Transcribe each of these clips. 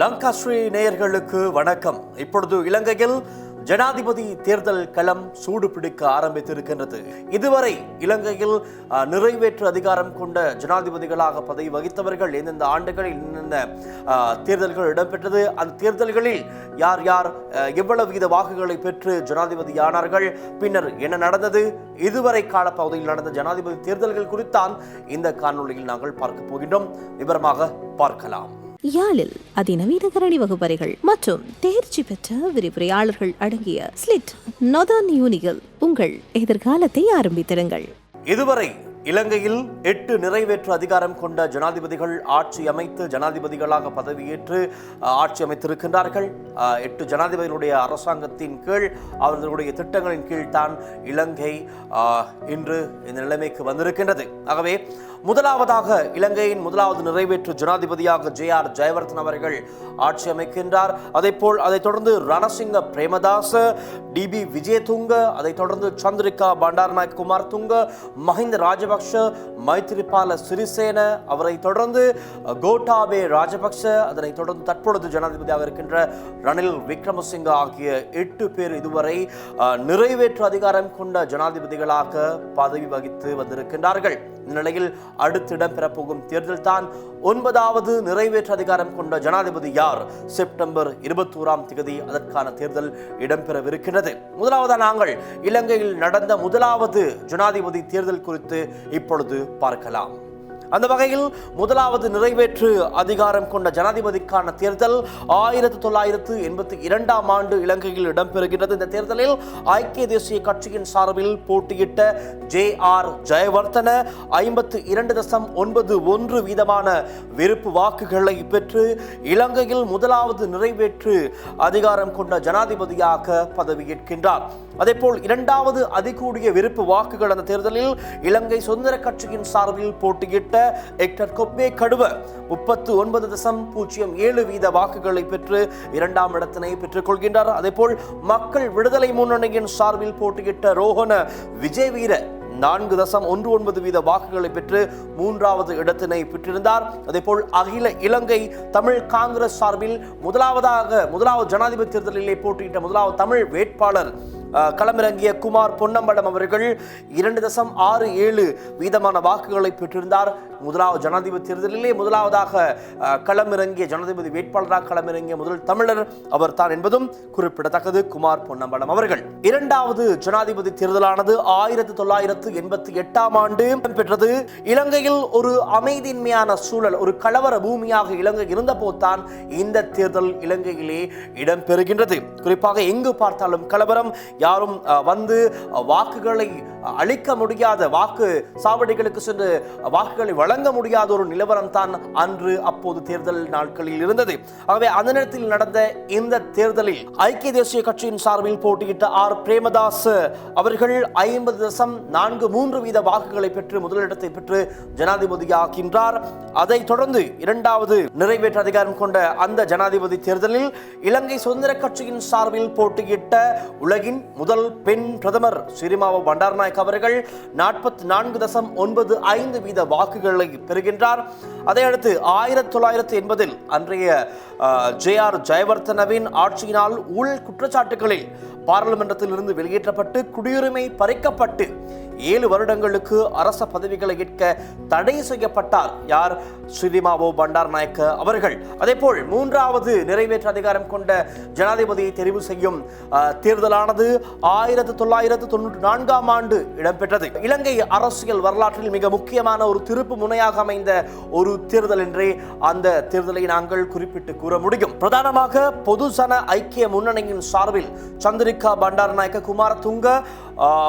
லங்காஸ்ரீ நேயர்களுக்கு வணக்கம். இப்பொழுது இலங்கையில் ஜனாதிபதி தேர்தல் களம் சூடு பிடிக்க ஆரம்பித்திருக்கின்றது. இதுவரை இலங்கையில் நிறைவேற்று அதிகாரம் கொண்ட ஜனாதிபதிகளாக பதவி வகித்தவர்கள் எந்தெந்த ஆண்டுகளில் என்னென்ன தேர்தல்கள் இடம்பெற்றது அந்த தேர்தல்களில் யார் யார் எவ்வளவு வித வாக்குகளை பெற்று ஜனாதிபதியானார்கள் பின்னர் என்ன நடந்தது இதுவரை காலப்பகுதியில் நடந்த ஜனாதிபதி தேர்தல்கள் குறித்தான் இந்த காணொளியில் நாங்கள் பார்க்க போகின்றோம். விவரமாக பார்க்கலாம். யாழில் அதிநவீன கரணி வகுப்பறைகள் மற்றும் தேர்ச்சி பெற்ற விரிவுரையாளர்கள் அடங்கிய ஸ்லிட் நொதர்ன் யூனிகள் உங்கள் எதிர்காலத்தை ஆரம்பித்திருங்கள் இதுவரை இலங்கையில் எட்டு நிறைவேற்று அதிகாரம் கொண்ட ஜனாதிபதிகள் ஆட்சி அமைத்து ஜனாதிபதிகளாக பதவியேற்று ஆட்சி அமைத்திருக்கின்றார்கள். எட்டு ஜனாதிபதிகளுடைய அரசாங்கத்தின் கீழ் அவர்களுடைய திட்டங்களின் கீழ் தான் இலங்கை இன்று இந்த நிலைமைக்கு வந்திருக்கின்றது. ஆகவே முதலாவதாக இலங்கையின் முதலாவது நிறைவேற்று ஜனாதிபதியாக ஜே ஆர் ஜெயவர்தன் அவர்கள் ஆட்சி அமைக்கின்றார். அதேபோல் அதைத் தொடர்ந்து ரணசிங்க பிரேமதாச டிபி விஜயதுங்க அதைத் தொடர்ந்து சந்திரிகா பண்டாரநாயக் குமார் துங்க மஹிந்த ராஜபக்ஷ மைத்திரிபால சிறிசேன அவரை தொடர்ந்து கோட்டாபே ராஜபக்ஷ அதனைத் தொடர்ந்து தற்பொழுது ஜனாதிபதியாக இருக்கின்ற ரணில் விக்ரமசிங்க ஆகிய எட்டு பேர் இதுவரை நிறைவேற்று அதிகாரம் கொண்ட ஜனாதிபதிகளாக பதவி வகித்து வந்திருக்கின்றார்கள். இந்நிலையில் அடுத்து இடம்பெறப்போகும் தேர்தல் தான் ஒன்பதாவது நிறைவேற்று அதிகாரம் கொண்ட ஜனாதிபதி யார்? செப்டம்பர் இருபத்தோராம் தேதி அதற்கான தேர்தல் இடம்பெறவிருக்கிறது முதலாவதாக நாங்கள் இலங்கையில் நடந்த முதலாவது ஜனாதிபதி தேர்தல் குறித்து இப்பொழுது பார்க்கலாம். அந்த வகையில் முதலாவது நிறைவேற்று அதிகாரம் கொண்ட ஜனாதிபதிக்கான தேர்தல் ஆயிரத்தி தொள்ளாயிரத்து எண்பத்தி இரண்டாம் ஆண்டு இலங்கையில் இடம்பெறுகிறது இந்த தேர்தலில் ஐக்கிய தேசிய கட்சியின் சார்பில் போட்டியிட்ட ஜே ஆர் ஜெயவர்தன ஐம்பத்து இரண்டு தசம் ஒன்பது ஒன்று வீதமான விருப்பு வாக்குகளை பெற்று இலங்கையில் முதலாவது நிறைவேற்று அதிகாரம் கொண்ட ஜனாதிபதியாக பதவியேற்கின்றார். அதேபோல் இரண்டாவது அதிகூடிய விருப்பு வாக்குகள் அந்த தேர்தலில் இலங்கை சுதந்திர கட்சியின் சார்பில் போட்டியிட்ட எக்டர் கொப்பே கடுவ. முப்பத்து ஒன்பது தசம் பூஜ்ஜியம் ஏழு வீத வாக்குகளை பெற்று இரண்டாம் இடத்தினை பெற்றுக் கொள்கின்றார். அதேபோல் மக்கள் விடுதலை முன்னணியின் சார்பில் போட்டியிட்ட ரோஹன விஜயவீர நான்கு தசம் ஒன்று ஒன்பது வீத வாக்குகளை பெற்று மூன்றாவது இடத்தினை பெற்றிருந்தார். அதேபோல் அகில இலங்கை தமிழ் காங்கிரஸ் சார்பில் முதலாவதாக முதலாவது ஜனாதிபதி தேர்தலிலே போட்டியிட்ட முதலாவது தமிழ் வேட்பாளர் களமிறங்கிய குமார் பொன்னம்பலம் அவர்கள் இரண்டு தசம் ஆறு ஏழு வீதமான வாக்குகளை பெற்றிருந்தார். முதலாவது ஜனாதிபதி தேர்தலிலே முதலாவதாக களமிறங்கிய ஜனாதிபதி வேட்பாளராக களமிறங்கிய முதல் தமிழர் அவர் தான் என்பதும் குறிப்பிடத்தக்கது. குமார் பொன்னம்பலம் அவர்கள். இரண்டாவது ஜனாதிபதி தேர்தலானது ஆயிரத்தி தொள்ளாயிரத்து எண்பத்தி எட்டாம் ஆண்டு இடம்பெற்றது. இலங்கையில் ஒரு அமைதியின்மையான சூழல் ஒரு கலவர பூமியாக இலங்கை இருந்த போதுதான் இந்த தேர்தல் இலங்கையிலே இடம்பெறுகின்றது. குறிப்பாக எங்கு பார்த்தாலும் கலவரம் யாரும் அஹ், வந்து வாக்குகளை அளிக்க முடியாத வாக்கு சாவடிகளுக்கு சென்று வாக்குகளை வழங்க முடியாத ஒரு நிலவரம் தான் அன்று அப்போது தேர்தல் நாட்களில் இருந்தது. ஆகவே அந்த நேரத்தில் நடந்த இந்த தேர்தலில் ஐக்கிய தேசிய கட்சியின் சார்பில் போட்டியிட்ட ஆர். பிரேமதாஸ் அவர்கள் ஐம்பது தசம் நான்கு மூன்று வீத வாக்குகளை பெற்று முதலிடத்தை பெற்று ஜனாதிபதியாகின்றார் அதைத் தொடர்ந்து இரண்டாவது நிறைவேற்று அதிகாரம் கொண்ட அந்த ஜனாதிபதி தேர்தலில் இலங்கை சுதந்திர கட்சியின் சார்பில் போட்டியிட்ட உலகின் முதல் பெண் பிரதமர் சிறிமாவோ பண்டாரநாயக் அவர்கள் நாற்பத்தி நான்கு தசம் ஒன்பது ஐந்து வீத வாக்குகள் பெறுகின்றார். அதையடுத்து ஆயிரத்தி தொள்ளாயிரத்தி எண்பதில் அன்றைய ஜே ஆர் ஜெயவர்தனவின் ஆட்சியினால் ஊழல் குற்றச்சாட்டுகளில் பாராளுமன்றத்தில் இருந்து வெளியேற்றப்பட்டு குடியுரிமை பறிக்கப்பட்டு ஏழு வருடங்களுக்கு அரச பதவிகளை ஏற்க தடை செய்யப்பட்டார். யார்? ஸ்ரீமாவோ பண்டார் நாயக்க அவர்கள். அதேபோல் மூன்றாவது நிறைவேற்று அதிகாரம் கொண்ட ஜனாதிபதியை தெரிவு செய்யும் தேர்தலானது ஆயிரத்தி தொள்ளாயிரத்து தொண்ணூற்றி நான்காம் ஆண்டு இடம்பெற்றது. இலங்கை அரசியல் வரலாற்றில் மிக முக்கியமான ஒரு திருப்பு முனையாக அமைந்த ஒரு தேர்தல் என்றே அந்த தேர்தலை நாங்கள் குறிப்பிட்டு கூற முடியும். பிரதானமாக பொதுசன ஐக்கிய முன்னணியின் சார்பில் சந்திரிகா பண்டாரநாயக்க குமாரதுங்க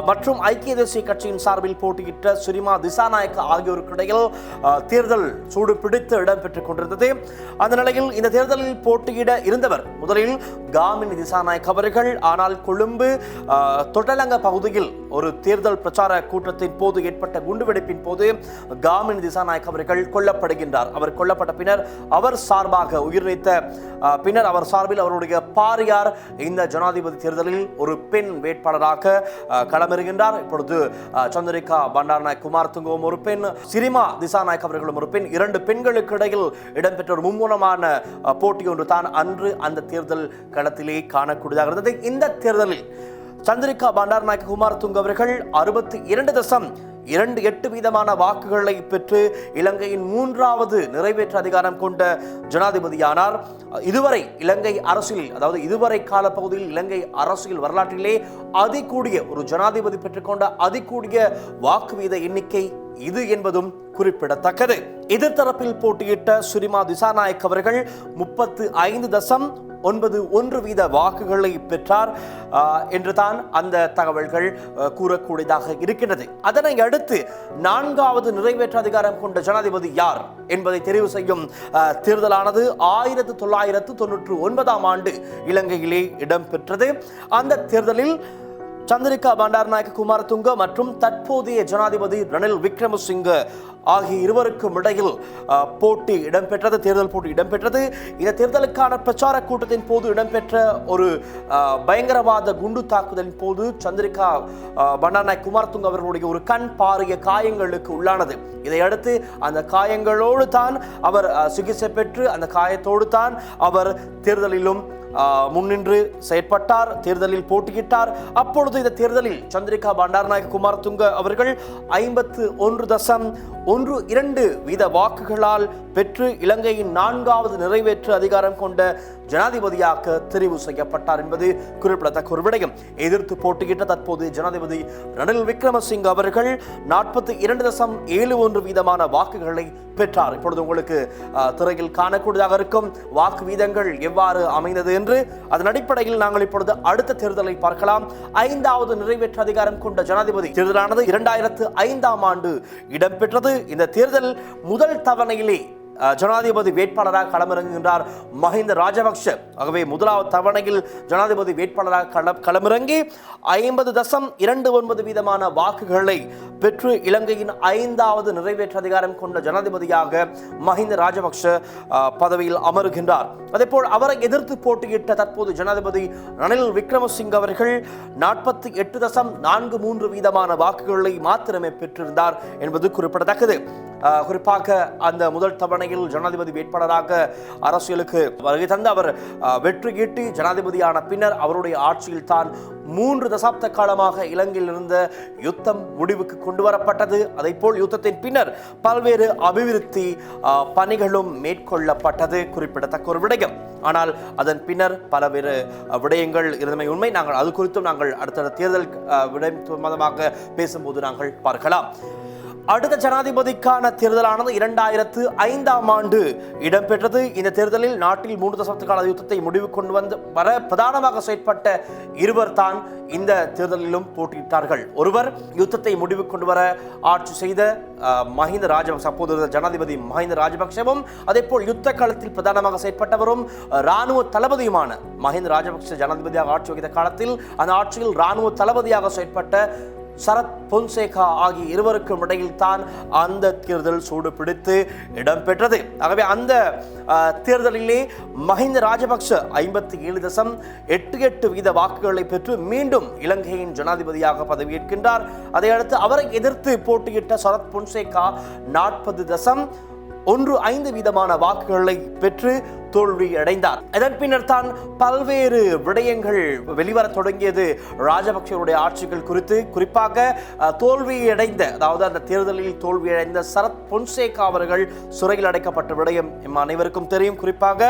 மற்றும் ஐக்கிய தேசிய கட்சியின் சார்பில் போட்டியிட்ட சுரிமா திசாநாயக்க ஆகியோருக்கு இடையில் தேர்தல் சூடு பிடித்து இடம்பெற்றுக் கொண்டிருந்தது. அந்த நிலையில் இந்த தேர்தலில் போட்டியிட இருந்தவர் முதலில் காமினி திசாநாயக் அவர்கள். ஆனால் கொழும்பு தொடலங்க தொட்டலங்க பகுதியில் ஒரு தேர்தல் பிரச்சார கூட்டத்தின் போது ஏற்பட்ட குண்டுவெடிப்பின் போது காமினி திசாநாயக் அவர்கள் கொல்லப்படுகின்றார். அவர் கொல்லப்பட்ட பின்னர் அவர் சார்பாக உயிர் நீத்த பின்னர் அவர் சார்பில் அவருடைய பாரியார் இந்த ஜனாதிபதி தேர்தலில் ஒரு பெண் வேட்பாளராக அஹ், இப்பொழுது சந்திரிகா பண்டாரநாயக் குமார் துங்கவும் ஒரு பெண் சிரிமா திசாநாயக் அவர்களும் ஒரு பெண் இரண்டு பெண்களுக்கு இடையில் இடம்பெற்ற ஒரு மும்முனமான போட்டி ஒன்று தான் அன்று அந்த தேர்தல் களத்திலே காணக்கூடியதாக இருந்தது இந்த தேர்தலில் சந்திரிகா பண்டாரநாயக்க குமார் துங்க அவர்கள் அறுபத்தி இரண்டு தசம் இரண்டு எட்டு வீதமான வாக்குகளை பெற்று இலங்கையின் மூன்றாவது நிறைவேற்று அதிகாரம் கொண்ட ஜனாதிபதியானார். இதுவரை இலங்கை அரசியல் அதாவது இதுவரை காலப்பகுதியில் இலங்கை அரசியல் வரலாற்றிலே அதிகூடிய ஒரு ஜனாதிபதி பெற்றுக்கொண்ட அதிகூடிய வாக்கு வீத எண்ணிக்கை இது என்பதும் குறிப்பிடத்தக்கது. எதிர்த்தரப்பில் போட்டியிட்ட சுரிமா திசாநாயக் அவர்கள் முப்பத்து ஐந்து தசம் ஒன்பது ஒன்று வீத வாக்குகளை பெற்றார் என்று என்றுதான் அந்த தகவல்கள் கூறக்கூடியதாக இருக்கின்றது. அதனை அடுத்து நான்காவது நிறைவேற்ற அதிகாரம் கொண்ட ஜனாதிபதி யார் என்பதை தெரிவு செய்யும் தேர்தலானது ஆயிரத்து தொள்ளாயிரத்து தொன்னூற்று ஒன்பதாம் ஆண்டு இலங்கையிலே இடம்பெற்றது. அந்த தேர்தலில் சந்திரிகா பண்டாரநாயக்க குமாரதுங்க மற்றும் தற்போதைய ஜனாதிபதி ரணில் விக்ரமசிங்க ஆகிய இருவருக்கும் இடையில் போட்டி இடம்பெற்றது தேர்தல் போட்டி இடம்பெற்றது. இந்த தேர்தலுக்கான பிரச்சார கூட்டத்தின் போது இடம்பெற்ற ஒரு பயங்கரவாத குண்டு தாக்குதலின் போது சந்திரிகா பண்டாரநாயக் குமாரதுங்க அவர்களுடைய ஒரு கண் பாரிய காயங்களுக்கு உள்ளானது. இதையடுத்து அந்த காயங்களோடு தான் அவர் சிகிச்சை பெற்று அந்த காயத்தோடு தான் அவர் தேர்தலிலும் முன்னின்று செயற்பட்டார் தேர்தலில் போட்டியிட்டார். அப்பொழுது இந்த தேர்தலில் சந்திரிகா பண்டாரநாயக குமாரதுங்க அவர்கள் ஐம்பத்து ஒன்று தசம் ஒன்று இரண்டு வீத வாக்குகளால் பெற்று இலங்கையின் நான்காவது நிறைவேற்று அதிகாரம் கொண்ட ஜனாதிபதியாக தெரிவு செய்யப்பட்டார் என்பது குறிப்பிடத்தக்க ஒரு விடயம். எதிர்த்து போட்டியிட்ட தற்போது ஜனாதிபதி ரணில் விக்ரமசிங்க அவர்கள் நாற்பத்தி இரண்டு தசம் ஏழு ஒன்று வீதமான வாக்குகளை பெற்றார். இப்பொழுது உங்களுக்கு திரையில் காணக்கூடியதாக இருக்கும் வாக்கு வீதங்கள் எவ்வாறு அமைந்தது என்று அதன் அடிப்படையில் நாங்கள் இப்பொழுது அடுத்த தேர்தலை பார்க்கலாம். ஐந்தாவது நிறைவேற்று அதிகாரம் கொண்ட ஜனாதிபதி தேர்தலானது இரண்டாயிரத்து ஐந்தாம் ஆண்டு இடம்பெற்றது. இந்த தேர்தல் முதல் தவணையிலே ஜனாதிபதி வேட்பாளராக களமிறங்குகின்றார் மஹிந்த ராஜபக்ஷ. ஆகவே முதலாவது தவணையில் ஜனாதிபதி வேட்பாளராக கள களமிறங்கி ஐம்பது தசம் இரண்டு ஒன்பது வீதமான வாக்குகளை பெற்று இலங்கையின் ஐந்தாவது நிறைவேற்று அதிகாரம் கொண்ட ஜனாதிபதியாக மஹிந்த ராஜபக்ஷ பதவியில் அமருகின்றார். அதேபோல் அவரை எதிர்த்து போட்டியிட்ட தற்போது ஜனாதிபதி ரணில் விக்ரமசிங்க அவர்கள் நாற்பத்தி எட்டு தசம் நான்கு மூன்று வீதமான வாக்குகளை மாத்திரமே பெற்றிருந்தார் என்பது குறிப்பிடத்தக்கது. குறிப்பாக அந்த முதல் தவணையில் ஜனாதிபதி வேட்பாளராக அரசியலுக்கு வருகை தந்து அவர் வெற்றி ஈட்டி ஜனாதிபதியான பின்னர் அவருடைய ஆட்சியில் தான் மூன்று தசாப்த காலமாக இலங்கையில் இருந்த யுத்தம் முடிவுக்கு கொண்டு வரப்பட்டது. அதைப்போல் யுத்தத்தின் பின்னர் பல்வேறு அபிவிருத்தி பணிகளும் மேற்கொள்ளப்பட்டது. குறிப்பிடத்தக்க ஒரு விடயம். ஆனால் அதன் பின்னர் பலவேறு விடயங்கள் இருந்தமை உண்மை. நாங்கள் அது குறித்தும் நாங்கள் அடுத்த தேர்தல் அஹ், விடயம் பேசும்போது நாங்கள் பார்க்கலாம். அடுத்த ஜனாதிபதிக்கான தேர்தலானது இரண்டாயிரத்து ஐந்தாம் ஆண்டு இடம்பெற்றது. இந்த தேர்தலில் நாட்டில் மூன்று தசப்த யுத்தத்தை முடிவு கொண்டு வந்து வர பிரதானமாக செயற்பட்ட இருவர் தான் இந்த தேர்தலிலும் போட்டியிட்டார்கள். ஒருவர் யுத்தத்தை முடிவு கொண்டு வர ஆட்சி செய்த மஹிந்த ராஜபக்ச அப்போது இருந்த ஜனாதிபதி மஹிந்த ராஜபக்சவும் அதேபோல் யுத்த காலத்தில் பிரதானமாக செயற்பட்டவரும் ராணுவ தளபதியுமான மஹிந்த ராஜபக்ச ஜனாதிபதியாக ஆட்சி வகித்த காலத்தில் அந்த ஆட்சியில் ராணுவ தளபதியாக செயற்பட்ட சரத் பொன்சேகா ஆகிய இருவருக்கும் இடையில் தான் அந்த தேர்தல் சூடு பிடித்து இடம்பெற்றது. ஆகவே அந்த தேர்தலிலே மஹிந்த ராஜபக்ஷ ஐம்பத்தி ஏழு தசம் எட்டு எட்டு வீத வாக்குகளை பெற்று மீண்டும் இலங்கையின் ஜனாதிபதியாக பதவியேற்கின்றார். அதையடுத்து அவரை எதிர்த்து போட்டியிட்ட சரத் பொன்சேகா நாற்பது தசம் ஒன்று ஐந்து வீதமான வாக்குகளை பெற்று தோல்வி அடைந்தார் அதன் பின்னர் தான் பல்வேறு விடயங்கள் வெளிவர தொடங்கியது. ராஜபக்சேவுடைய ஆட்சிகள் குறித்து குறிப்பாக தோல்வியடைந்த அதாவது அந்த தேர்தலில் தோல்வியடைந்த சரத் பொன்சேகா அவர்கள் சிறையில் அடைக்கப்பட்ட விடயம் எம் அனைவருக்கும் தெரியும். குறிப்பாக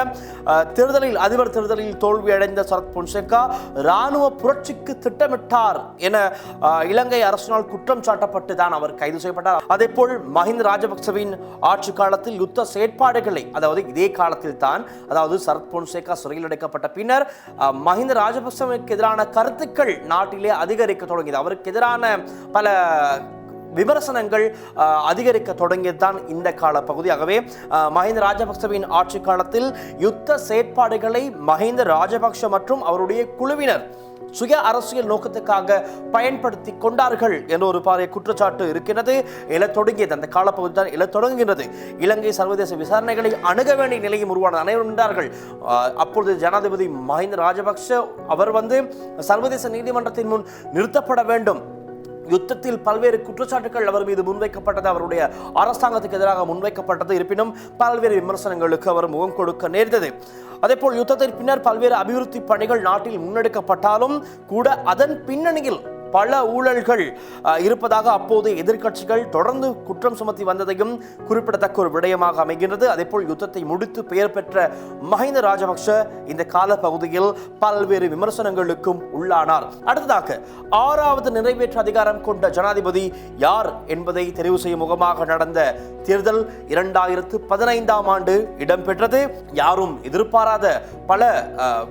தேர்தலில் அதிபர் தேர்தலில் தோல்வியடைந்த சரத் பொன்சேகா இராணுவ புரட்சிக்கு திட்டமிட்டார் என இலங்கை அரசினால் குற்றம் சாட்டப்பட்டு தான் அவர் கைது செய்யப்பட்டார். அதேபோல் மஹிந்த ராஜபக்சவின் ஆட்சி காலத்தில் யுத்த செயற்பாடுகளை அதாவது இதே காலத்தில் தான் அதாவது சரத் பொன்சேகா சிறையில் அடைக்கப்பட்ட பின்னர் மஹிந்த ராஜபக்சவுக்கு எதிரான கருத்துக்கள் நாட்டிலே அதிகரிக்க தொடங்கியது. அவருக்கு எதிரான பல விமர்சனங்கள் அஹ், அதிகரிக்க தொடங்கியதுதான் இந்த கால பகுதியாகவே அஹ், மஹிந்த ராஜபக்சவின் ஆட்சி காலத்தில் யுத்த செயற்பாடுகளை மஹிந்த ராஜபக்ஷ மற்றும் அவருடைய குழுவினர் சுய அரசியல் நோக்கத்துக்காக பயன்படுத்தி கொண்டார்கள் என்ற ஒரு பாரிய குற்றச்சாட்டு இருக்கின்றது. எழத் தொடங்கியது அந்த காலப்பகுதி தான் எழத் தொடங்குகின்றது. இலங்கை சர்வதேச விசாரணைகளை அணுக வேண்டிய நிலையும் உருவான அனைவரும் நின்றார்கள். அப்பொழுது ஜனாதிபதி மஹிந்த ராஜபக்ஷ அவர் வந்து சர்வதேச நீதிமன்றத்தின் முன் நிறுத்தப்பட வேண்டும். யுத்தத்தில் பல்வேறு குற்றச்சாட்டுகள் அவர் மீது முன்வைக்கப்பட்டது அவருடைய அரசாங்கத்துக்கு எதிராக முன்வைக்கப்பட்டது. இருப்பினும் பல்வேறு விமர்சனங்களுக்கு அவர் முகம் கொடுக்க நேர்ந்தது. அதேபோல் யுத்தத்தின் பின்னர் பல்வேறு அபிவிருத்தி பணிகள் நாட்டில் முன்னெடுக்கப்பட்டாலும் கூட அதன் பின்னணியில் பல ஊழல்கள் இருப்பதாக அப்போது எதிர்க்கட்சிகள் தொடர்ந்து குற்றம் சுமத்தி வந்ததையும் குறிப்பிடத்தக்க ஒரு விடயமாக அமைகின்றது. அதேபோல் யுத்தத்தை முடித்து பெயர் பெற்ற மஹிந்த ராஜபக்ஷ இந்த கால பகுதியில் பல்வேறு விமர்சனங்களுக்கும் உள்ளானார். அடுத்ததாக ஆறாவது நிறைவேற்று அதிகாரம் கொண்ட ஜனாதிபதி யார் என்பதை தெரிவு செய்யும் முகமாக நடந்த தேர்தல் இரண்டாயிரத்து பதினைந்தாம் ஆண்டு இடம்பெற்றது. யாரும் எதிர்பாராத பல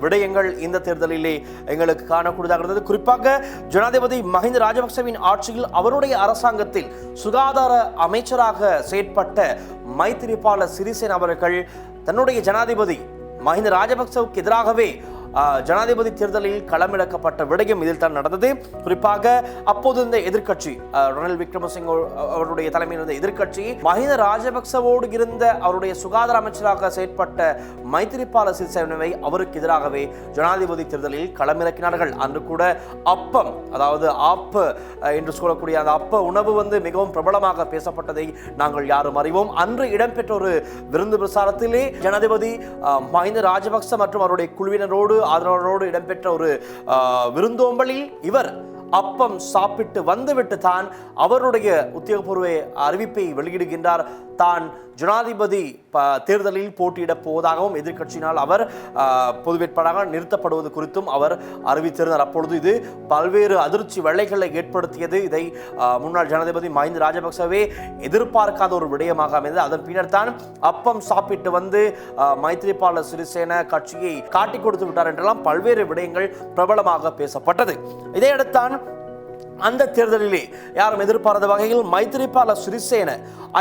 விடயங்கள் இந்த தேர்தலிலே எங்களுக்கு காணக்கூடியதாக இருந்தது. குறிப்பாக ஜனாதிபதி மஹிந்த ராஜபக்சவின் ஆட்சியில் அவருடைய அரசாங்கத்தில் சுகாதார அமைச்சராக செயற்பட்ட மைத்திரிபால சிறிசேன அவர்கள் தன்னுடைய ஜனாதிபதி மஹிந்த ராஜபக்சவுக்கு எதிராகவே ஜனாதிபதி தேர்தலில் களமிறக்கப்பட்ட விடயம் இதில் தான் நடந்தது. குறிப்பாக அப்போது இந்த எதிர்க்கட்சி ரணில் விக்ரமசிங்க அவருடைய தலைமையில் இருந்த எதிர்க்கட்சி மஹிந்த ராஜபக்சவோடு இருந்த அவருடைய சுகாதார அமைச்சராக செயற்பட்ட மைத்திரிபால சிறிசேனவை அவருக்கு எதிராகவே ஜனாதிபதி தேர்தலில் களமிறக்கினார்கள். அன்று கூட அப்பம் அதாவது ஆப்ப என்று சொல்லக்கூடிய அந்த அப்ப உணவு வந்து மிகவும் பிரபலமாக பேசப்பட்டதை நாங்கள் யாரும் அறிவோம். அன்று இடம்பெற்ற ஒரு விருந்து பிரசாரத்திலே ஜனாதிபதி மஹிந்த ராஜபக்ச மற்றும் அவருடைய குழுவினரோடு ஆதரவரோடு இடம்பெற்ற ஒரு விருந்தோம்பலில் இவர் அப்பம் சாப்பிட்டு வந்துவிட்டு தான் அவருடைய உத்தியோகபூர்வ அறிவிப்பை வெளியிடுகின்றார். தான் ஜனாதிபதி ப- தேர்தலில் போட்டியிடப் போவதாகவும் எதிர்க்கட்சியினால் அவர் பொது வேட்பாளராக நிறுத்தப்படுவது குறித்தும் அவர் அறிவித்திருந்தார். அப்பொழுது இது பல்வேறு அதிர்ச்சி வெள்ளைகளை ஏற்படுத்தியது. இதை முன்னாள் ஜனாதிபதி மஹிந்த ராஜபக்சவே எதிர்பார்க்காத ஒரு விடயமாக அமைந்தது. அதன் பின்னர் தான் அப்பம் சாப்பிட்டு வந்து மைத்ரிபால சிறிசேன கட்சியை காட்டிக் கொடுத்து விட்டார் என்றெல்லாம் பல்வேறு விடயங்கள் பிரபலமாக பேசப்பட்டது. இதையடுத்தான் அந்த தேர்தலிலே யாரும் எதிர்பாராத வகையில் மைத்திரிபால சிறிசேன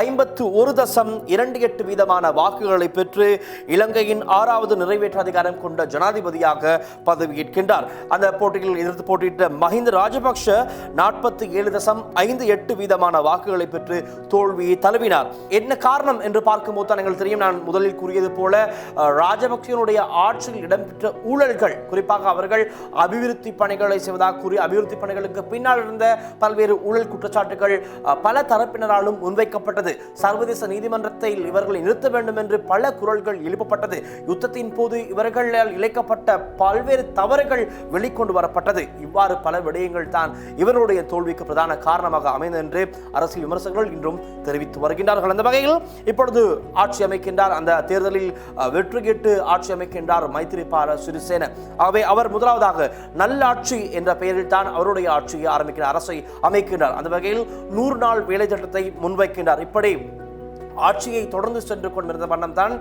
ஐம்பத்து ஒரு தசம் இரண்டு எட்டு வீதமான வாக்குகளை பெற்று இலங்கையின் ஆறாவது நிறைவேற்று அதிகாரம் கொண்ட ஜனாதிபதியாக பதவியேற்கின்றார். அந்த போட்டியில் எதிர்த்து போட்டியிட்ட மஹிந்த ராஜபக்ஷ நாற்பத்தி ஏழு தசம் ஐந்து எட்டு வீதமான வாக்குகளை பெற்று தோல்வியை தழுவினார். என்ன காரணம் என்று பார்க்கும்போது தான் எங்களுக்கு தெரியும். நான் முதலில் கூறியது போல ராஜபக்சனுடைய ஆட்சியில் இடம்பெற்ற ஊழல்கள் குறிப்பாக அவர்கள் அபிவிருத்தி பணிகளை செய்வதாக கூறி அபிவிருத்தி பணிகளுக்கு பின்னால் இருந்த பல்வேறு ஊழல் குற்றச்சாட்டுகள் பல தரப்பினராலும் முன்வைக்கப்பட்டது. சர்வதேச நீதிமன்றத்தில் இவர்களை நிறுத்த வேண்டும் என்று பல குரல்கள் எழுப்பப்பட்டது. யுத்தத்தின் போது இவர்களால் இழைக்கப்பட்ட பல்வேறு தவறுகள் வெளிக்கொண்டு வரப்பட்டது. இவ்வாறு பல விடயங்கள் தான் இவருடைய தோல்விக்கு பிரதான காரணமாக அமைந்தது என்று அரசியல் விமர்சகர்கள் இன்றும் தெரிவித்து வருகின்றார்கள். அந்த வகையில் இப்பொழுது ஆட்சி அமைக்கின்றார். அந்த தேர்தலில் வெற்றி கேட்டு ஆட்சி அமைக்கின்றார் மைத்திரிபால சிறிசேன. ஆகவே அவர் முதலாவதாக நல்லாட்சி என்ற பெயரில் தான் அவருடைய ஆட்சியை இருக்கிற அரசை அமைக்கின்றார். அந்த வகையில் நூறு நாள் வேலை திட்டத்தை முன்வைக்கின்றார். இப்படி ஆட்சியை தொடர்ந்து சென்று கொண்டிருந்த வண்ணம் தான்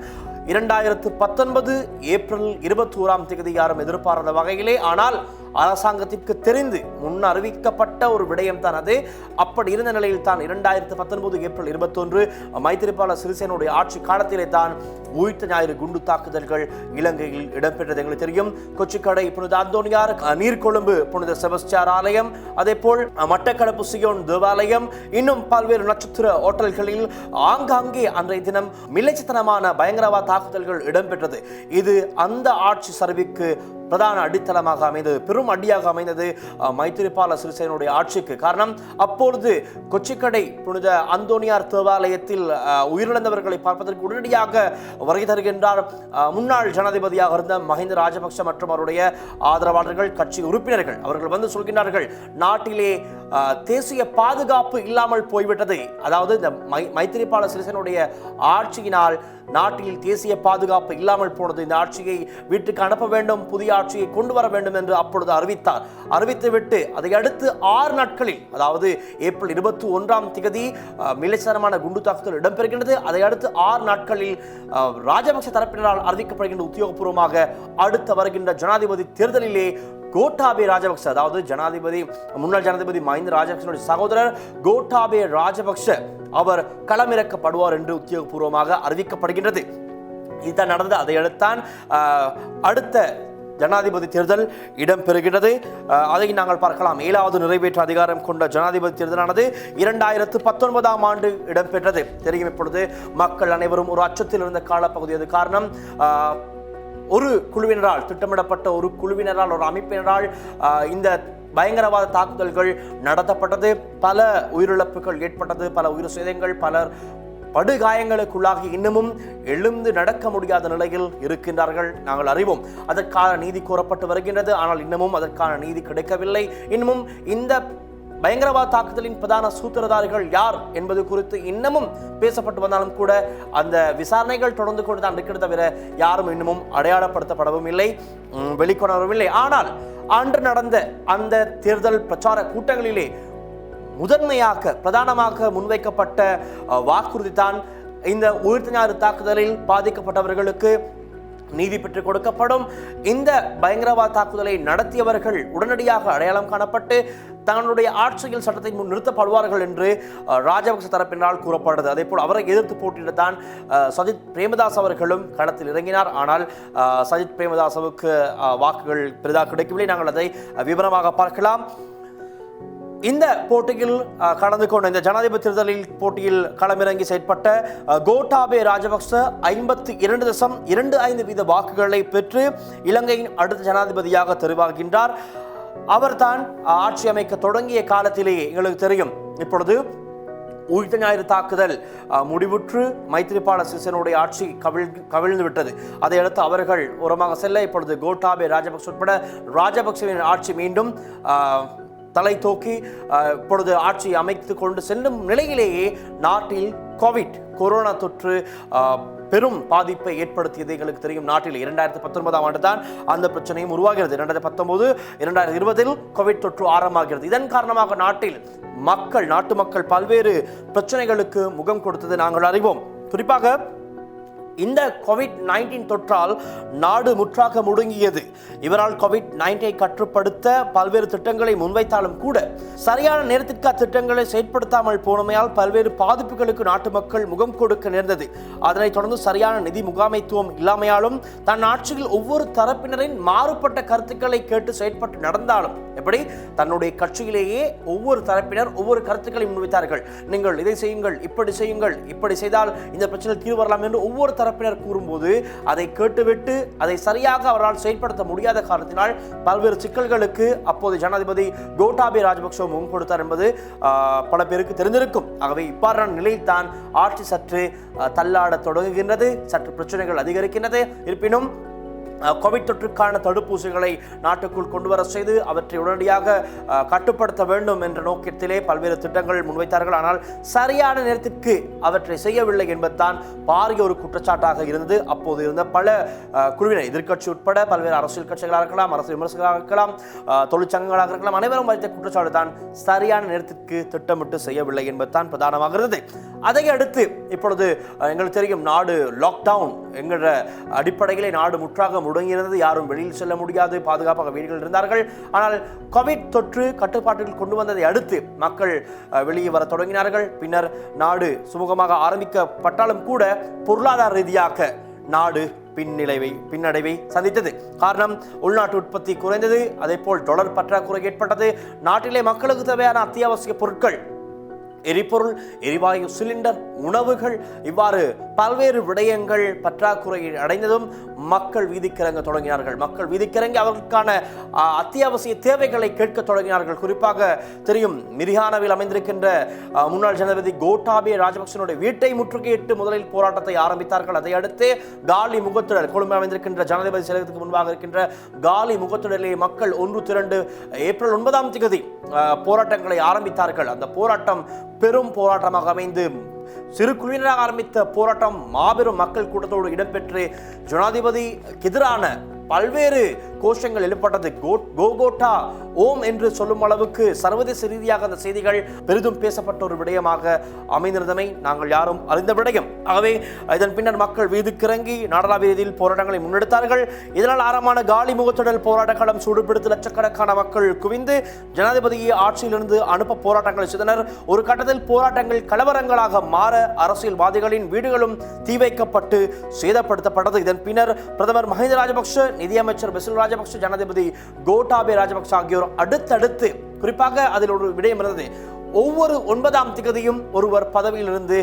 இரண்டாயிரத்து பத்தொன்பது ஏப்ரல் இருபத்தி ஓராம் தேதி யாரும் எதிர்பாராத வகையிலே ஆனால் அரசாங்கத்திற்கு தெரிந்து முன் அறிவிக்கப்பட்ட ஒரு விடயம் தான் அது. அப்படி இருந்த நிலையில் தான் இரண்டாயிரத்து பத்தொன்பது ஏப்ரல் இருபத்தொன்று மைத்திரிபால சிறிசேனுடைய ஆட்சி காலத்திலே தான் உயிர்த்த ஞாயிறு குண்டு தாக்குதல்கள் இலங்கையில் இடம்பெற்றது எங்களுக்கு தெரியும். கொச்சிக்கடை புனித அந்தோனியார் நீர்கொழும்பு புனித செபஸ்டியார் ஆலயம் அதே போல் மட்டக்களப்பு சியோன் தேவாலயம் இன்னும் பல்வேறு நட்சத்திர ஓட்டல்களில் ஆங்காங்கே அன்றைய தினம் மிலைச்சித்தனமான பயங்கரவாத தாக்குதல்கள் இடம்பெற்றது. இது அந்த ஆட்சி சரிவுக்கு பிரதான அடித்தளமாக அமைந்தது பெரும் அடியாக அமைந்தது மைத்திரிபால சிறிசேனுடைய ஆட்சிக்கு. காரணம் அப்பொழுது கொச்சிக்கடை புனித அந்தோனியார் தேவாலயத்தில் உயிரிழந்தவர்களை பார்ப்பதற்கு உடனடியாக வருகை தருகின்றார். முன்னாள் ஜனாதிபதியாக இருந்த மஹிந்த ராஜபக்ஷ மற்றும் அவருடைய ஆதரவாளர்கள் கட்சி உறுப்பினர்கள் அவர்கள் வந்து சொல்கின்றார்கள் நாட்டிலே தேசிய பாதுகாப்பு இல்லாமல் போய்விட்டது அதாவது இந்த மை மைத்திரிபால சிறிசேனுடைய ஆட்சியினால் நாட்டில் தேசிய பாதுகாப்பு இல்லாமல் போனது இந்த ஆட்சியை வீட்டுக்கு அனுப்ப வேண்டும் புதிய ஆட்சியை கொண்டு வர வேண்டும் என்று அப்பொழுது அறிவித்தார். அறிவித்துவிட்டு அதை அடுத்து ஆறு நாட்களில் அதாவது ஏப்ரல் இருபத்தி ஒன்றாம் திகதி மிலைச்சரமான குண்டு தாக்குதல் இடம்பெறுகின்றது. அதை அடுத்து ஆறு நாட்களில் ராஜபக்ச தரப்பினரால் அறிவிக்கப்படுகின்ற உத்தியோகபூர்வமாக அடுத்து வருகின்ற ஜனாதிபதி தேர்தலிலே கோட்டாபே ராஜபக்ச அதாவது ஜனாதிபதி முன்னாள் ஜனாதிபதி மஹிந்த ராஜபக்சனுடைய சகோதரர் கோட்டாபே ராஜபக்ஷ அவர் களமிறக்கப்படுவார் என்று உத்தியோகபூர்வமாக அறிவிக்கப்படுகின்றது. இதுதான் நடந்தது. அதையடுத்தான் அடுத்த ஜனாதிபதி தேர்தல் இடம்பெறுகிறது அதை நாங்கள் பார்க்கலாம். ஏழாவது நிறைவேற்று அதிகாரம் கொண்ட ஜனாதிபதி தேர்தலானது இரண்டாயிரத்து பத்தொன்பதாம் ஆண்டு இடம்பெற்றது. தெரியும் இப்பொழுது மக்கள் அனைவரும் ஒரு அச்சத்தில் இருந்த காலப்பகுதி. அது காரணம் ஒரு குழுவினரால் திட்டமிடப்பட்ட ஒரு குழுவினரால் ஒரு அமைப்பினரால் இந்த பயங்கரவாத தாக்குதல்கள் நடத்தப்பட்டது. பல உயிரிழப்புகள் ஏற்பட்டது பல உயிர் சேதங்கள் பலர் படுகாயங்களுக்குள்ளாகி இன்னமும் எழுந்து நடக்க முடியாத நிலையில் இருக்கின்றார்கள். நாங்கள் அறிவோம் அதற்கான நீதி கோரப்பட்டு வருகின்றது. ஆனால் இன்னமும் அதற்கான நீதி கிடைக்கவில்லை. இன்னமும் இந்த பயங்கரவாத தாக்குதலின் பிரதான சூத்திரதாரிகள் யார் என்பது குறித்து இன்னமும் பேசப்பட்டு வந்தாலும் கூட அந்த விசாரணைகள் தொடர்ந்து கொண்டு தான் இருக்கிறது தவிர யாரும் இன்னமும் அடையாளப்படுத்தப்படவும் இல்லை வெளிக்கொணரவும் இல்லை. ஆனால் அன்று நடந்த அந்த தேர்தல் பிரச்சார கூட்டங்களிலே முதன்மையாக பிரதானமாக முன்வைக்கப்பட்ட வாக்குறுதி தான் இந்த உயிர்த்த ஞாயிறு தாக்குதலில் பாதிக்கப்பட்டவர்களுக்கு நீதி பெற்றுக் கொடுக்கப்படும். இந்த பயங்கரவாத தாக்குதலை நடத்தியவர்கள் உடனடியாக அடையாளம் காணப்பட்டு தங்களுடைய ஆட்சியில் சட்டத்தை முன் நிறுத்தப்படுவார்கள் என்று ராஜபக்ச தரப்பினால் கூறப்படுறது அதே போல் அவரை எதிர்த்து போட்டியிடத்தான் தான் சஜித் பிரேமதாஸ் அவர்களும் களத்தில் இறங்கினார். ஆனால் சஜித் பிரேமதாசவுக்கு வாக்குகள் பெரிதாக கிடைக்கவில்லை. நாங்கள் அதை விவரமாக பார்க்கலாம். இந்த போட்டியில் கலந்து கொண்ட இந்த ஜனாதிபதி தேர்தலில் போட்டியில் களமிறங்கி செயற்பட்ட கோட்டாபே ராஜபக்ச ஐம்பத்தி இரண்டு தசம் இரண்டு ஐந்து வீத வாக்குகளை பெற்று இலங்கையின் அடுத்த ஜனாதிபதியாக தெரிவாகின்றார். அவர்தான் ஆட்சி அமைக்க தொடங்கிய காலத்திலேயே எங்களுக்கு தெரியும். இப்பொழுது உயிர்த்த ஞாயிறு தாக்குதல் முடிவுற்று மைத்திரிபால சிசனுடைய ஆட்சி கவிழ் கவிழ்ந்து விட்டது அதையடுத்து அவர்கள் உரமாக செல்ல இப்பொழுது கோட்டாபே ராஜபக்ச உட்பட ராஜபக்சவின் ஆட்சி மீண்டும் தலை தூக்கி இப்பொழுது ஆட்சி அமைத்து கொண்டு செல்லும் நிலையிலேயே நாட்டில் கோவிட் கொரோனா தொற்று பெரும் பாதிப்பை ஏற்படுத்தியது எங்களுக்கு தெரியும். நாட்டில் இரண்டாயிரத்தி பத்தொன்பதாம் ஆண்டு தான் அந்த பிரச்சனையும் உருவாகிறது. இரண்டாயிரத்தி பத்தொன்பது இரண்டாயிரத்தி இருபதில் கோவிட் தொற்று ஆரம்பமாகிறது. இதன் காரணமாக நாட்டில் மக்கள் நாட்டு மக்கள் பல்வேறு பிரச்சனைகளுக்கு முகம் கொடுத்தது நாங்கள் அறிவோம். குறிப்பாக இந்த கோவிட் நைன்டீன் தொற்றால் நாடு முற்றாக முடங்கியது. இவரால் கோவிட் நைன்டீனை கட்டுப்படுத்த பல்வேறு திட்டங்களை முன்வைத்தாலும் கூட சரியான நேரத்திற்கு அத்திட்டங்களை செயற்படுத்தாமல் போனமையால் பல்வேறு பாதிப்புகளுக்கு நாட்டு மக்கள் முகம் கொடுக்க நேர்ந்தது. அதனைத் தொடர்ந்து சரியான நிதி முகாமைத்துவம் இல்லாமையாலும் தன் ஆட்சியில் ஒவ்வொரு தரப்பினரின் மாறுபட்ட கருத்துக்களை கேட்டு செயற்பட்டு நடந்தாலும் எப்படி? தன்னுடைய கட்சியிலேயே ஒவ்வொரு தரப்பினர் ஒவ்வொரு கருத்துக்களை முன்வைத்தார்கள். நீங்கள் இதை செய்யுங்கள் இப்படி செய்யுங்கள் இப்படி செய்தால் இந்த பிரச்சனை தீர்வு வரலாம் என்று ஒவ்வொரு தரப்பினர் கூறும்போது அதை கேட்டுவிட்டு அதை சரியாக அவரால் செயல்படுத்த முடியாத காரணத்தினால் பல்வேறு சிக்கல்களுக்கு அப்போது ஜனாதிபதி கோட்டாபே ராஜபக்ச முகம் கொடுத்தார் என்பது பல பேருக்கு தெரிந்திருக்கும். ஆகவே இவ்வாறான நிலையில் தான் ஆட்சி சற்று தள்ளாட தள்ளாடத் தொடங்குகின்றது சற்று பிரச்சனைகள் அதிகரிக்கின்றது. இருப்பினும் கோவிட் தொற்றுக்கான தடுப்பூசிகளை நாட்டுக்குள் கொண்டு வர செய்து அவற்றை உடனடியாக கட்டுப்படுத்த வேண்டும் என்ற நோக்கத்திலே பல்வேறு திட்டங்கள் முன்வைத்தார்கள். ஆனால் சரியான நேரத்திற்கு அவற்றை செய்யவில்லை என்பதுதான் பாரிய ஒரு குற்றச்சாட்டாக இருந்தது. அப்போது இருந்த பல குழுவினர் எதிர்க்கட்சி உட்பட பல்வேறு அரசியல் கட்சிகளாக இருக்கலாம் அரசு விமர்சகர்களாக இருக்கலாம் தொழிற்சங்கங்களாக இருக்கலாம் அனைவரும் வைத்த குற்றச்சாட்டு தான் சரியான நேரத்திற்கு திட்டமிட்டு செய்யவில்லை என்பதுதான் பிரதானமாக இருந்தது. அதை அடுத்து இப்பொழுது எங்களுக்கு தெரியும் நாடு லாக்டவுன் என்கிற அடிப்படையிலே நாடு முற்றாக முடங்கியிருந்தது யாரும் வெளியில் செல்ல முடியாது. பாதுகாப்பாக வீடுகளில் இருந்தார்கள். ஆனால் கோவிட் தொற்று கட்டுப்பாட்டில் கொண்டு வந்ததை அடுத்து மக்கள் வெளியே வர தொடங்கினார்கள். பின்னர் நாடு சுமூகமாக ஆரம்பிக்கப்பட்டாலும் கூட பொருளாதார ரீதியாக நாடு பின்னிலைவை பின்னடைவை சந்தித்தது. காரணம் உள்நாட்டு உற்பத்தி குறைந்தது. அதே போல் டொலர் பற்றாக்குறை ஏற்பட்டது. நாட்டிலே மக்களுக்கு தேவையான அத்தியாவசிய பொருட்கள் எரிபொருள் எரிவாயு சிலிண்டர் உணவுகள் இவ்வாறு பல்வேறு விடயங்கள் பற்றாக்குறை அடைந்ததும் மக்கள் வீதிக்கிறங்க தொடங்கினார்கள். மக்கள் வீதிக்கிறங்கி அவர்களுக்கான அத்தியாவசிய தேவைகளை கேட்க தொடங்கினார்கள். குறிப்பாக தெரியும் மிரியானாவில் அமைந்திருக்கின்ற முன்னாள் ஜனாதிபதி கோட்டாபே ராஜபக்சனுடைய வீட்டை முற்றுகையிட்டு முதலில் போராட்டத்தை ஆரம்பித்தார்கள். அதை அடுத்து காலி முகத்திடல் கொழும்பு அமைந்திருக்கின்ற ஜனாதிபதி சிலையத்துக்கு முன்பாக இருக்கின்ற காலி முகத்திடலே மக்கள் ஒன்று திரண்டு ஏப்ரல் ஒன்பதாம் தேதி போராட்டங்களை ஆரம்பித்தார்கள். அந்த போராட்டம் பெரும் போராட்டமாக அமைந்து சிறு குழுவினராக ஆரம்பித்த போராட்டம் மாபெரும் மக்கள் கூட்டத்தோடு இடம்பெற்று ஜனாதிபதிக்கு எதிரான பல்வேறு கோஷங்கள் எழுப்பட்டது கோ- கோகோட்டா ஓம் என்று சொல்லும் அளவுக்கு சர்வதேச ரீதியாக அந்த செய்திகள் பெரிதும் பேசப்பட்ட ஒரு விடயமாக அமைந்திருந்தமை நாங்கள் யாரும் அறிந்த விடயம். ஆகவே இதன் பின்னர் மக்கள் வீதிக்கிறங்கி நாடளாவிய ரீதியில் போராட்டங்களை முன்னெடுத்தார்கள். இதனால் ஆரம்பமான காலி முகத்துடல் போராட்டங்களும் சூடுபிடித்து லட்சக்கணக்கான மக்கள் குவிந்து ஜனாதிபதியை ஆட்சியிலிருந்து அனுப்ப போராட்டங்களை செய்தனர். ஒரு கட்டத்தில் போராட்டங்கள் கலவரங்களாக மாற அரசியல்வாதிகளின் வீடுகளும் தீ வைக்கப்பட்டு சேதப்படுத்தப்பட்டது. இதன் பின்னர் பிரதமர் மஹிந்த ராஜபக்ஷ நிதியமைச்சர் பெசில் ராஜபக்ஷ ஜனாதிபதி கோட்டாபே ராஜபக்ஷ ஆகியோர் அடுத்தடுத்து குறிப்பாக அதில் ஒரு விடயம் இருந்தது. ஒவ்வொரு ஒன்பதாம் திகதியும் ஒருவர் பதவியிலிருந்து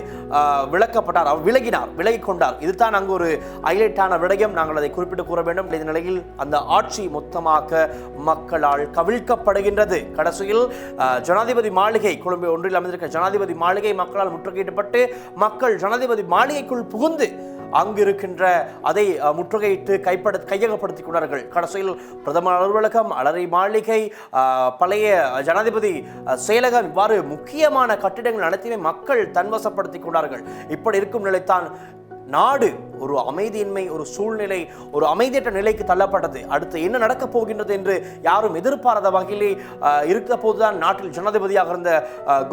விளக்கப்பட்டார் விலக்கப்பட்டார். அவர் விலகினார் விலகி கொண்டார். இதுதான் அங்கு ஒரு ஹைலைட்டான விடயம். நாங்கள் அதை குறிப்பிட்டு கூற வேண்டும். இந்த நிலையில் அந்த ஆட்சி மொத்தமாக மக்களால் கவிழ்க்கப்படுகின்றது. கடைசியில் ஜனாதிபதி மாளிகை கொழும்பு ஒன்றில் அமைந்திருக்க ஜனாதிபதி மாளிகை மக்களால் முற்றுகையிடப்பட்டு மக்கள் ஜனாதிபதி மாளிகைக்குள் புகுந்து அங்கு இருக்கின்ற அதை முற்றுகையிட்டு கைப்பட கையகப்படுத்திக் கொண்டார்கள். கடைசியில் பிரதமர் அலுவலகம் அலரை மாளிகை பழைய ஜனாதிபதி செயலகம் இவ்வாறு முக்கியமான கட்டிடங்கள் அனைத்தையுமே மக்கள் தன்வசப்படுத்திக் கொண்டார்கள். இப்படி இருக்கும் நிலைத்தான் நாடு ஒரு அமைதியின்மை ஒரு சூழ்நிலை ஒரு அமைதியற்ற நிலைக்கு தள்ளப்பட்டது. அடுத்து என்ன நடக்கப் போகின்றது என்று யாரும் எதிர்பாராத வகையிலே இருக்க போதுதான் நாட்டில் ஜனாதிபதியாக இருந்த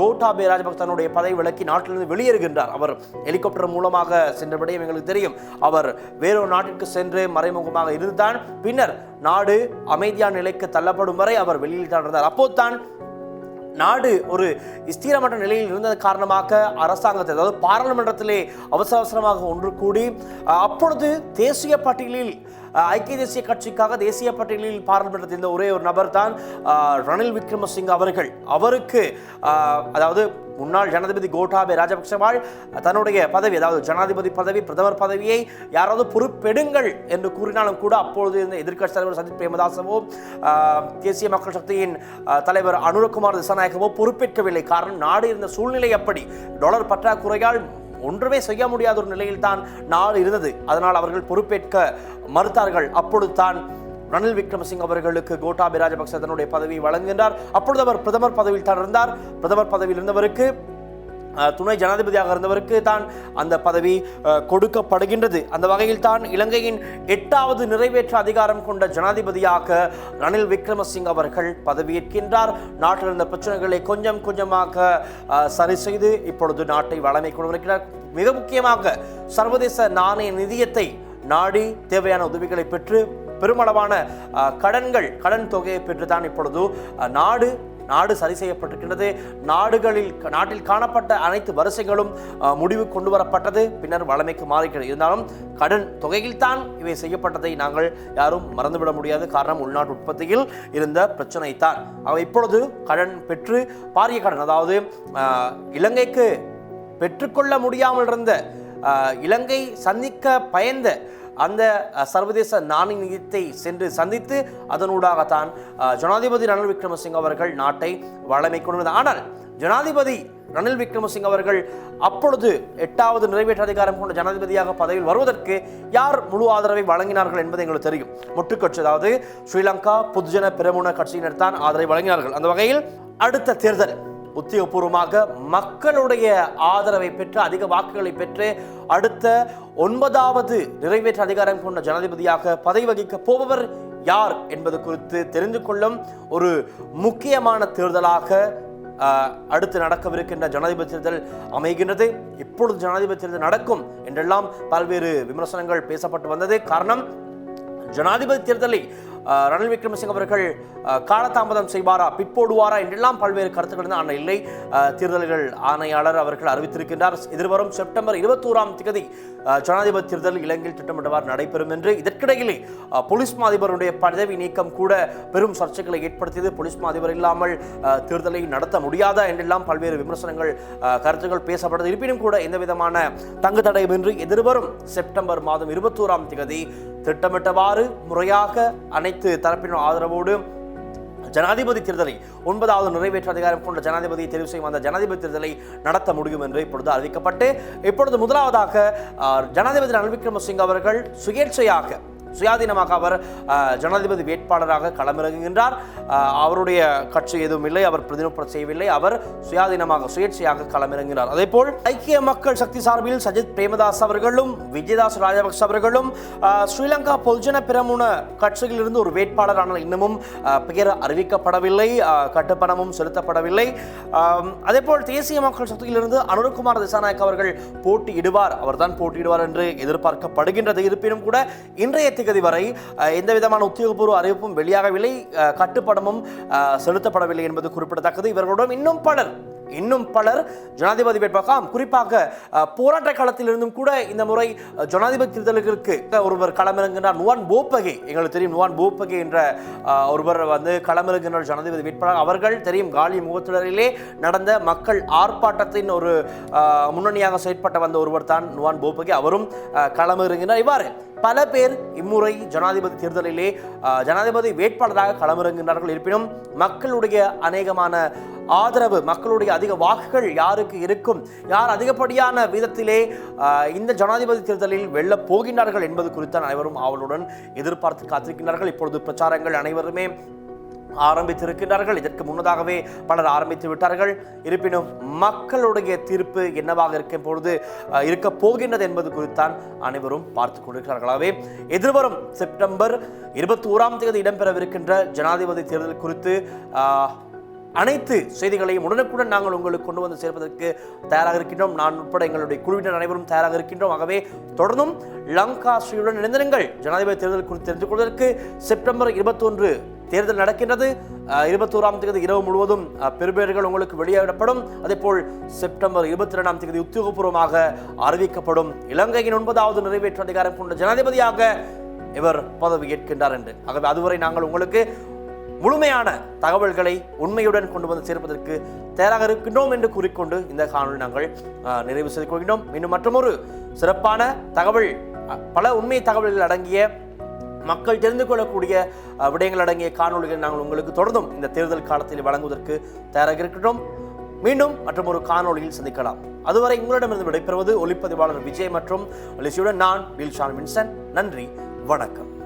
கோட்டாபே ராஜபக்ச தன்னுடைய பதவி விலக்கி நாட்டிலிருந்து வெளியேறுகின்றார். அவர் ஹெலிகாப்டர் மூலமாக சென்ற விடயம் எங்களுக்கு தெரியும். அவர் வேறொரு நாட்டிற்கு சென்று மறைமுகமாக இருந்தான். பின்னர் நாடு அமைதியான நிலைக்கு தள்ளப்படும் வரை அவர் வெளியில் தான் இருந்தார். அப்போதுதான் நாடு ஒரு ஸ்திரமற்ற நிலையில் இருந்தது காரணமாக அரசாங்கத்தை அதாவது பாராளுமன்றத்திலே அவசர அவசரமாக ஒன்று கூடி அப்பொழுது தேசிய பட்டியலில் ஐக்கிய தேசிய கட்சிக்காக தேசிய பட்டியலில் பாராளுமன்றத்தில் இருந்த ஒரே ஒரு நபர் தான் ரணில் விக்ரமசிங்க அவர்கள். அவருக்கு அதாவது முன்னாள் ஜனாதிபதி கோட்டாபே ராஜபக்சவால் தன்னுடைய பதவி அதாவது ஜனாதிபதி பதவி பிரதமர் பதவியை யாராவது பொறுப்பெடுங்கள் என்று கூறினாலும் கூட அப்பொழுது இருந்த எதிர்க்கட்சி தலைவர் சஜித் பிரேமதாசவோ தேசிய மக்கள் சக்தியின் தலைவர் அனுரகுமார் திசாநாயகவோ பொறுப்பேற்கவில்லை. காரணம் நாடு இருந்த சூழ்நிலை அப்படி. டாலர் பற்றாக்குறையால் ஒன்றுமே செய்ய முடியாத ஒரு நிலையில் தான் நாடு இருந்தது. அதனால் அவர்கள் பொறுப்பேற்க மறுத்தார்கள். அப்பொழுது தான் ரணில் விக்ரமசிங் அவர்களுக்கு கோட்டாபி ராஜபக்ச தன்னுடைய பதவியை வழங்குகின்றார். அப்பொழுது அவர் பிரதமர் பதவியில் தான் இருந்தார் பிரதமர் பதவியில் இருந்தவருக்கு துணை ஜனாதிபதியாக இருந்தவருக்கு தான் அந்த பதவி கொடுக்கப்படுகின்றது. அந்த வகையில் தான் இலங்கையின் எட்டாவது நிறைவேற்ற அதிகாரம் கொண்ட ஜனாதிபதியாக ரணில் விக்ரமசிங் அவர்கள் பதவியேற்கின்றார். நாட்டில் இருந்த பிரச்சனைகளை கொஞ்சம் கொஞ்சமாக சரி செய்து இப்பொழுது நாட்டை வளமை கொண்டு வருகிறார். மிக முக்கியமாக சர்வதேச நாணய நிதியத்தை நாடி தேவையான உதவிகளை பெற்று பெருமளவான கடன்கள் கடன் தொகையை பெற்றுதான் இப்பொழுது நாடு நாடு சரி செய்யப்பட்டிருக்கின்றது. நாடுகளில் நாட்டில் காணப்பட்ட அனைத்து வரிசைகளும் முடிவு கொண்டு வரப்பட்டது. பின்னர் வளமைக்கு மாறுகிறது இருந்தாலும் கடன் தொகையில் தான் இவை செய்யப்பட்டதை நாங்கள் யாரும் மறந்துவிட முடியாது. காரணம் உள்நாட்டு உற்பத்தியில் இருந்த பிரச்சனை தான் அவை இப்பொழுது கடன் பெற்று பாரிய கடன் அதாவது இலங்கைக்கு பெற்றுக்கொள்ள முடியாமல் இருந்த இலங்கை சந்திக்க பயந்த அந்த சர்வதேச நாணய நிதியத்தை சென்று சந்தித்து அதனூடாகத்தான் ஜனாதிபதி ரணில் விக்ரமசிங்க அவர்கள் நாட்டை வளமை கொண்டு ஆனால் ஜனாதிபதி ரணில் விக்ரமசிங்க அவர்கள் அப்பொழுது எட்டாவது நிறைவேற்ற அதிகாரம் கொண்ட ஜனாதிபதியாக பதவியில் வருவதற்கு யார் முழு ஆதரவை வழங்கினார்கள் என்பது எங்களுக்கு தெரியும். முட்டுக்கட்சி அதாவது ஸ்ரீலங்கா பொதுஜன பெருமுன கட்சியினர் தான் ஆதரவை வழங்கினார்கள். அந்த வகையில் அடுத்த தேர்தல். உத்தியோகபூர்வமாக மக்களுடைய ஆதரவை பெற்று அதிக வாக்குகளை பெற்று அடுத்த ஒன்பதாவது நிறைவேற்ற அதிகாரம் கொண்ட ஜனாதிபதியாக பதவி வகிக்க போபவர் யார் என்பது குறித்து தெரிந்து கொள்ளும் ஒரு முக்கியமான தேர்தலாக அடுத்து நடக்கவிருக்கின்ற ஜனாதிபதி தேர்தல் அமைகின்றது. இப்பொழுது ஜனாதிபதி தேர்தல் நடக்கும் என்றெல்லாம் பல்வேறு விமர்சனங்கள் பேசப்பட்டு வந்தது. காரணம் ஜனாதிபதி தேர்தலை ரணில் விக்ரமசிங்க அவர்கள் காலதாமதம் செய்வாரா பிற்போடுவாரா என்றெல்லாம் பல்வேறு கருத்துக்கள் ஆன ஆனால் இல்லை. தேர்தல்கள் ஆணையாளர் அவர்கள் அறிவித்திருக்கின்றார். எதிர்வரும் செப்டம்பர் இருபத்தோராம் தேதி ஜனாதிபதி தேர்தல் இலங்கையில் திட்டமிட்டவார் நடைபெறும் என்று. இதற்கிடையிலே போலீஸ் மாதிபருடைய பதவி நீக்கம் கூட பெரும் சர்ச்சைகளை ஏற்படுத்தியது. போலீஸ் மாதிபர் இல்லாமல் தேர்தலை நடத்த முடியாதா என்றெல்லாம் பல்வேறு விமர்சனங்கள் கருத்துக்கள் பேசப்பட்டது. இருப்பினும் கூட எந்த விதமான தங்கு தடையுமின்றி எதிர்வரும் செப்டம்பர் மாதம் இருபத்தோராம் தேதி திட்டமிட்டவாறு முறையாக அனைத்து தரப்பினர் ஆதரவோடு ஜனாதிபதி தேர்தலை ஒன்பதாவது நிறைவேற்ற அதிகாரம் கொண்ட ஜனாதிபதியை தெரிவு செய்யும் அந்த ஜனாதிபதி தேர்தலை நடத்த முடியும் என்று இப்பொழுது அறிவிக்கப்பட்டு இப்பொழுது முதலாவதாக ஜனாதிபதி ரணில் விக்ரமசிங்க அவர்கள் சுயேட்சையாக சுயாதீனமாக அவர் ஜனாதிபதி வேட்பாளராக களமிறங்குகின்றார். அவருடைய கட்சி எதுவும் இல்லை அவர் பிரதிநிதித்துவம் செய்யவில்லை அவர் சுயாதீனமாக சுயேட்சையாக களமிறங்கினார் அதேபோல் ஐக்கிய மக்கள் சக்தி சார்பில் சஜித் பிரேமதாஸ் அவர்களும் விஜயதாஸ் ராஜபக்ஷ அவர்களும் ஸ்ரீலங்கா பொதுஜன பிரமுன கட்சியிலிருந்து ஒரு வேட்பாளர் ஆனால் இன்னமும் பெயர் அறிவிக்கப்படவில்லை கட்டுப்பணமும் செலுத்தப்படவில்லை. அதே அதேபோல் தேசிய மக்கள் சக்தியிலிருந்து அனுரகுமார் திசாநாயக் அவர்கள் போட்டியிடுவார். அவர்தான் போட்டியிடுவார் என்று எதிர்பார்க்கப்படுகின்றது. இருப்பினும் கூட இன்றைய தேதி வரை எந்த விதமான உத்தியோகபூர்வ அறிவிப்பும் வெளியாகவில்லை. கட்டுப்படமும் செலுத்தப்படவில்லை என்பது குறிப்பிடத்தக்கது. இவர்களுடன் இன்னும் பலர் இன்னும் பலர் ஜனாதிபதி வேட்பாளர் குறிப்பாக போராட்ட காலத்திலிருந்தும் கூட இந்த முறை ஜனாதிபதி தேர்தலுக்கு ஒருவர் களமிறங்கினார் நுவான் போப்பகே எங்களுக்கு தெரியும் நுவான் போப்பகே என்ற ஒருவர் வந்து களமிறங்கினார் ஜனாதிபதி வேட்பாளர் அவர்கள் தெரியும் காலி முகத்திடரிலே நடந்த மக்கள் ஆர்ப்பாட்டத்தின் ஒரு முன்னணியாக செயற்பட்ட வந்த ஒருவர் தான் நுவான் போப்பகே அவரும் களமிறங்கினார் இவ்வாறு பல பேர் இம்முறை ஜனாதிபதி தேர்தலிலே ஜனாதிபதி வேட்பாளராக களமிறங்குகிறார்கள். இருப்பினும் மக்களுடைய அநேகமான ஆதரவு மக்களுடைய அதிக வாக்குகள் யாருக்கு இருக்கும்? யார் அதிகப்படியான விதத்திலே இந்த ஜனாதிபதி தேர்தலில் வெல்ல போகின்றார்கள் என்பது குறித்து அனைவரும் அவளுடன் எதிர்பார்த்து காத்திருக்கின்றார்கள். இப்பொழுது பிரச்சாரங்கள் அனைவருமே ஆரம்பித்திருக்கின்றார்கள். இதற்கு முன்னதாகவே பலர் ஆரம்பித்து விட்டார்கள். இருப்பினும் மக்களுடைய தீர்ப்பு என்னவாக இருக்கும் பொழுது இருக்க போகின்றது என்பது குறித்தான் அனைவரும் பார்த்து கொண்டிருக்கிறார்களாகவே எதிர்வரும் செப்டம்பர் இருபத்தி ஓராம் தேதி இடம்பெறவிருக்கின்ற ஜனாதிபதி தேர்தல் குறித்து அனைத்து செய்திகளையும் உடனுக்குடன் நாங்கள் உங்களுக்கு கொண்டு வந்து சேர்ப்பதற்கு தயாராக இருக்கின்றோம். நான் உட்பட எங்களுடைய குழுவினர் அனைவரும் தயாராக இருக்கின்றோம். ஆகவே தொடர்ந்தும் லங்கா ஸ்ரீயுடன் இணைந்திருங்கள். ஜனாதிபதி தேர்தல் குறித்து தெரிந்து கொள்வதற்கு செப்டம்பர் இருபத்தொன்று தேர்தல் நடக்கின்றது. இருபத்தோராம் தேதி இரவு முழுவதும் பெறுபேறுகள் உங்களுக்கு வெளியிடப்படும். அதேபோல் செப்டம்பர் இருபத்தி ரெண்டாம் தேதி உத்தியோகபூர்வமாக அறிவிக்கப்படும். இலங்கையின் ஒன்பதாவது நிறைவேற்று அதிகாரம் கொண்ட ஜனாதிபதியாக இவர் பதவியேற்கின்றார் என்று. ஆகவே அதுவரை நாங்கள் உங்களுக்கு முழுமையான தகவல்களை உண்மையுடன் கொண்டு வந்து சேர்ப்பதற்கு தயாராக இருக்கின்றோம் என்று கூறிக்கொண்டு இந்த காணொலி நாங்கள் நிறைவு செய்து கொள்கின்றோம். இன்னும் மற்றொரு சிறப்பான தகவல் பல உண்மை தகவல்கள் அடங்கிய மக்கள் தெரிந்து கொள்ளக்கூடிய விடயங்கள் அடங்கிய காணொளிகள் நாங்கள் உங்களுக்கு தொடர்ந்தும் இந்த தேர்தல் காலத்தில் வழங்குவதற்கு தயாராக இருக்கட்டும் மீண்டும் மற்றும் ஒரு காணொளியில் சந்திக்கலாம். அதுவரை உங்களிடமிருந்து விடைபெறுவது ஒளிப்பதிவாளர் விஜய் மற்றும் லிசியுடன் நான் வில்ஷான் வின்சன். நன்றி வணக்கம்.